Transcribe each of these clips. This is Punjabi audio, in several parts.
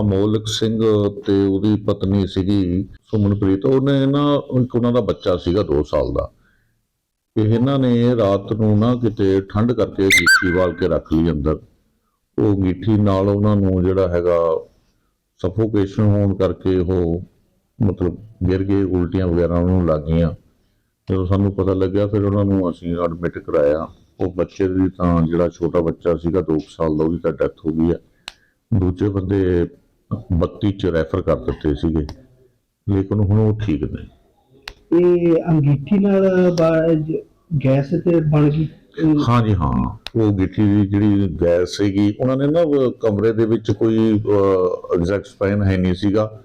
ਅਮੋਲਕ ਸਿੰਘ ਤੇ ਉਹਦੀ ਪਤਨੀ ਸੀਗੀ ਸੁਮਨਪ੍ਰੀਤ। ਉਹਨੇ ਨਾ, ਇੱਕ ਉਹਨਾਂ ਦਾ ਬੱਚਾ ਸੀਗਾ 2 ਸਾਲ ਦਾ। ਇਹਨਾਂ ਨੇ ਰਾਤ ਨੂੰ ਨਾ ਕਿਤੇ ਠੰਡ ਕਰਕੇ ਗੀਠੀ ਵਾਲ ਕੇ ਰੱਖ ਲਈ ਅੰਦਰ। ਉਹ ਗੀਠੀ ਨਾਲ ਉਹਨਾਂ ਨੂੰ ਜਿਹੜਾ ਹੈਗਾ ਸਫੋਕੇਸ਼ਨ ਹੋਣ ਕਰਕੇ ਉਹ ਮਤਲਬ ਗਿਰ ਗਏ, ਉਲਟੀਆਂ ਵਗੈਰਾ ਉਹਨਾਂ ਨੂੰ ਲੱਗ ਗਈਆਂ। ਜਦੋਂ ਸਾਨੂੰ ਪਤਾ ਲੱਗਿਆ, ਫਿਰ ਉਹਨਾਂ ਨੂੰ ਅਸੀਂ ਐਡਮਿਟ ਕਰਾਇਆ। ਉਹ ਬੱਚੇ ਦੀ ਤਾਂ ਜਿਹੜਾ ਛੋਟਾ ਬੱਚਾ ਸੀਗਾ 2 ਸਾਲ ਦਾ, ਉਹਦੀ ਤਾਂ ਡੈਥ ਹੋ ਗਈ ਹੈ ਦੂਜੇ ਬੰਦੇ 32 ਚ ਰੈਫਰ ਕਰ ਦਿੱਤੇ ਸੀਗੇ। ਲੇਕਿਨ ਹੁਣ ਉਹ ਠੀਕ ਨੇ ਇਹ ਅੰਗੀਠੀ ਨਾਲ ਜ- ਗੈਸ ਤੇ ਬਣ ਗਈ? ਅਮ, ਹਾਂਜੀ ਹਾਂ। ਉਹ ਗਿੱਠੀ ਦੀ ਜਿਹੜੀ ਗੈਸ ਸੀਗੀ ਉਹਨਾਂ ਨੇ ਨਾ ਕਮਰੇ ਦੇ ਵਿੱਚ ਕੋਈ ਐਗਜ਼ੈਕਟ ਸਪੈਨ ਹੈ ਨਹੀਂ ਸੀਗਾ।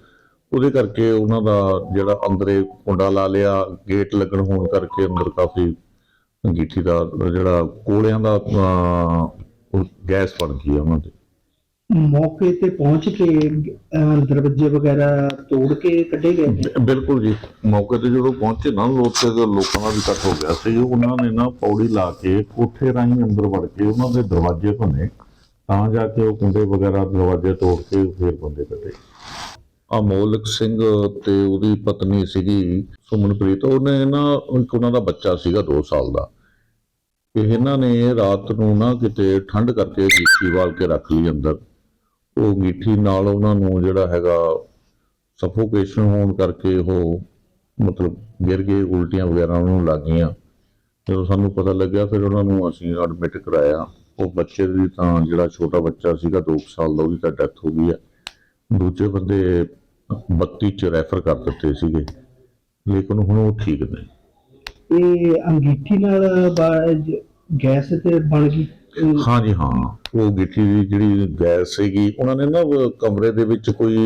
ਉਹਦੇ ਕਰਕੇ ਉਹਨਾਂ ਦਾ ਜਿਹੜਾ ਅੰਦਰੇ ਕੁੰਡਾ ਲਾ ਲਿਆ ਗੇਟ ਲੱਗਣ ਹੋਣ ਕਰਕੇ ਅੰਦਰ ਕਾਫੀ ਗਿੱਠੀ ਦਾ ਜਿਹੜਾ ਕੋਲਿਆਂ ਦਾ ਗੈਸ ਬਣ ਗਈ ਉਹਨਾਂ ਦੇ। ਮੌਕੇ ਤੇ ਪਹੁੰਚ ਕੇ ਦਰਵਾਜ਼ੇ ਵਗੈਰਾ ਤੋੜ ਕੇ ਕੱਢੇ ਗਏ ਬਿਲਕੁਲ ਜੀ। ਮੌਕੇ ਤੇ ਜਦੋਂ ਪਹੁੰਚੇ ਨਾ ਲੋਕ ਤੇ ਲੋਕਾਂ ਦਾ ਵੀ ਇਕੱਠ ਹੋ ਗਿਆ ਸੀ। ਉਹਨਾਂ ਨੇ ਨਾ ਪੌੜੀ ਲਾ ਕੇ ਕੋਠੇ ਰਾਹੀਂ ਅੰਦਰ ਵੜ ਕੇ ਉਹਨਾਂ ਦੇ ਦਰਵਾਜ਼ੇ ਭੰਨੇ ਤਾਂ ਜਾ ਕੇ ਉਹ ਕੁੰਡੇ ਵਗੈਰਾ ਦਰਵਾਜ਼ੇ ਤੋੜ ਕੇ ਫਿਰ ਬੰਦੇ ਕੱਢੇ। ਅਮੋਲਕ ਸਿੰਘ ਤੇ ਉਹਦੀ ਪਤਨੀ ਸੀਗੀ ਸੁਮਨਪ੍ਰੀਤ। ਉਹਨੇ ਨਾ ਇੱਕ ਉਹਨਾਂ ਦਾ ਬੱਚਾ ਸੀਗਾ 2 ਸਾਲ ਦਾ। ਤੇ ਇਹਨਾਂ ਨੇ ਰਾਤ ਨੂੰ ਨਾ ਕਿਤੇ ਠੰਡ ਕਰਕੇ ਵਾਲ ਕੇ ਰੱਖ ਲਈ ਅੰਦਰ। ਉਹ ਗੀਠੀ ਨਾਲ ਉਹਨਾਂ ਨੂੰ ਜਿਹੜਾ ਹੈਗਾ ਸਫੋਕੇਸ਼ਨ ਹੋਣ ਕਰਕੇ ਉਹ ਮਤਲਬ ਗਿਰ ਗਏ, ਉਲਟੀਆਂ ਵਗੈਰਾ ਉਹਨਾਂ ਨੂੰ ਲੱਗ ਗਈਆਂ। ਜਦੋਂ ਸਾਨੂੰ ਪਤਾ ਲੱਗਿਆ, ਫਿਰ ਉਹਨਾਂ ਨੂੰ ਅਸੀਂ ਐਡਮਿਟ ਕਰਾਇਆ। ਉਹ ਬੱਚੇ ਦੀ ਤਾਂ ਜਿਹੜਾ ਛੋਟਾ ਬੱਚਾ ਸੀਗਾ 2 ਸਾਲ ਦਾ, ਉਹਦੀ ਤਾਂ ਡੈਥ ਹੋ ਗਈ ਹੈ ਦੂਜੇ ਬੰਦੇ 32 ਚ ਰੈਫਰ ਕਰ ਦਿੱਤੇ ਸੀਗੇ। ਲੇਕਿਨ ਹੁਣ ਉਹ ਠੀਕ ਨੇ। ਇਹ ਅੰਗੀਠੀ ਨਾਲ ਗੈਸ ਤੇ ਬਣ ਗਈ? ਹਾਂਜੀ ਹਾਂ ਉਹ ਗਿੱਠੀ ਦੀ ਜਿਹੜੀ ਗੈਸ ਸੀਗੀ ਉਹਨਾਂ ਨੇ ਨਾ ਕਮਰੇ ਦੇ ਵਿੱਚ ਕੋਈ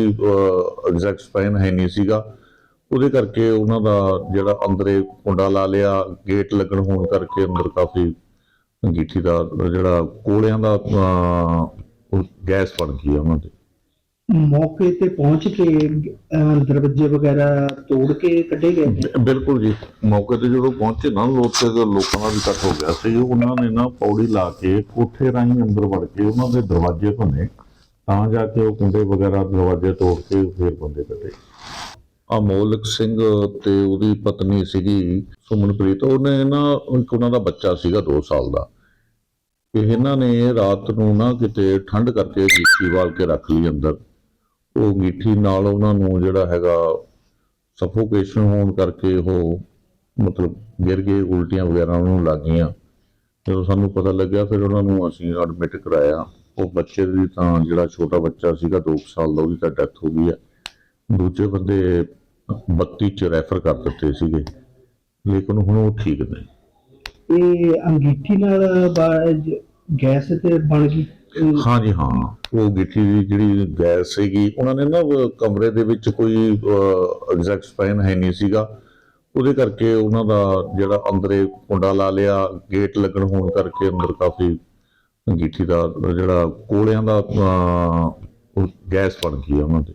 ਐਗਜ਼ੈਕਟ ਸਪੈਨ ਹੈ ਨਹੀਂ ਸੀਗਾ। ਉਹਦੇ ਕਰਕੇ ਉਹਨਾਂ ਦਾ ਜਿਹੜਾ ਅੰਦਰੇ ਕੁੰਡਾ ਲਾ ਲਿਆ ਗੇਟ ਲੱਗਣ ਹੋਣ ਕਰਕੇ ਅੰਦਰ ਕਾਫੀ ਗਿੱਠੀ ਦਾ ਜਿਹੜਾ ਕੋਲਿਆਂ ਦਾ ਗੈਸ ਬਣ ਗਈ ਉਹਨਾਂ ਦੇ। ਮੌਕੇ ਤੇ ਪਹੁੰਚ ਕੇ ਦਰਵਾਜ਼ੇ ਵਗੈਰਾ ਤੋੜ ਕੇ ਕੱਢੇ ਗਏ? ਬ- ਬਿਲਕੁਲ ਜੀ। ਮੌਕੇ ਤੇ ਜਦੋਂ ਪਹੁੰਚੇ ਨਾ ਲੋਕ ਤੇ ਲੋਕਾਂ ਦਾ ਵੀ ਇਕੱਠ ਹੋ ਗਿਆ ਸੀ। ਉਹਨਾਂ ਨੇ ਨਾ ਪੌੜੀ ਲਾ ਕੇ ਕੋਠੇ ਰਾਹੀਂ ਅੰਦਰ ਵੜ ਕੇ ਉਹਨਾਂ ਦੇ ਦਰਵਾਜ਼ੇ ਭੰਨੇ ਤਾਂ ਜਾ ਕੇ ਉਹ ਕੁੰਡੇ ਵਗੈਰਾ ਦਰਵਾਜ਼ੇ ਤੋੜ ਕੇ ਫਿਰ ਬੰਦੇ ਕੱਢੇ। ਅਮੋਲਕ ਸਿੰਘ ਤੇ ਉਹਦੀ ਪਤਨੀ ਸੀਗੀ ਸੁਮਨਪ੍ਰੀਤ। ਉਹਨੇ ਨਾ ਇੱਕ ਉਹਨਾਂ ਦਾ ਬੱਚਾ ਸੀਗਾ 2 ਸਾਲ ਦਾ। ਇਹਨਾਂ ਨੇ ਰਾਤ ਨੂੰ ਨਾ ਕਿਤੇ ਠੰਡ ਕਰਕੇ ਗੀਠੀ ਵਾਲ ਕੇ ਰੱਖ ਲਈ ਅੰਦਰ। ਉਹ ਗੀਠੀ ਨਾਲ ਉਹਨਾਂ ਨੂੰ ਜਿਹੜਾ ਹੈਗਾ ਸਫੋਕੇਸ਼ਨ ਹੋਣ ਕਰਕੇ ਉਹ ਮਤਲਬ ਗਿਰ ਗਏ, ਉਲਟੀਆਂ ਵਗੈਰਾ ਉਹਨਾਂ ਨੂੰ ਲੱਗ ਗਈਆਂ। ਜਦੋਂ ਸਾਨੂੰ ਪਤਾ ਲੱਗਿਆ, ਫਿਰ ਉਹਨਾਂ ਨੂੰ ਅਸੀਂ ਐਡਮਿਟ ਕਰਾਇਆ। ਉਹ ਬੱਚੇ ਦੀ ਤਾਂ ਜਿਹੜਾ ਛੋਟਾ ਬੱਚਾ ਸੀਗਾ 2 ਸਾਲ ਦਾ, ਉਹਦੀ ਤਾਂ ਡੈਥ ਹੋ ਗਈ ਹੈ ਦੂਜੇ ਬੰਦੇ 32 ਚ ਰੈਫਰ ਕਰ ਦਿੱਤੇ ਸੀਗੇ। ਲੇਕਿਨ ਹੁਣ ਉਹ ਠੀਕ ਨੇ। ਇਹ ਅੰਗੀਠੀ ਨਾਲ ਗੈਸ ਤੇ ਬਣ ਗਈ? ਹਾਂਜੀ ਹਾਂ। ਉਹ ਗਿੱਠੀ ਦੀ ਜਿਹੜੀ ਗੈਸ ਸੀਗੀ ਉਹਨਾਂ ਨੇ ਨਾ ਕਮਰੇ ਦੇ ਵਿੱਚ ਕੋਈ ਐਗਜ਼ੈਕਟ ਸਪੈਨ ਹੈ ਨਹੀਂ ਸੀਗਾ। ਉਹਦੇ ਕਰਕੇ ਉਹਨਾਂ ਦਾ ਜਿਹੜਾ ਅੰਦਰੇ ਕੁੰਡਾ ਲਾ ਲਿਆ ਗੇਟ ਲੱਗਣ ਹੋਣ ਕਰਕੇ ਅੰਦਰ ਕਾਫੀ ਗਿੱਠੀ ਦਾ ਜਿਹੜਾ ਕੋਲਿਆਂ ਦਾ ਗੈਸ ਬਣ ਗਈ ਆ ਉਹਨਾਂ ਦੇ।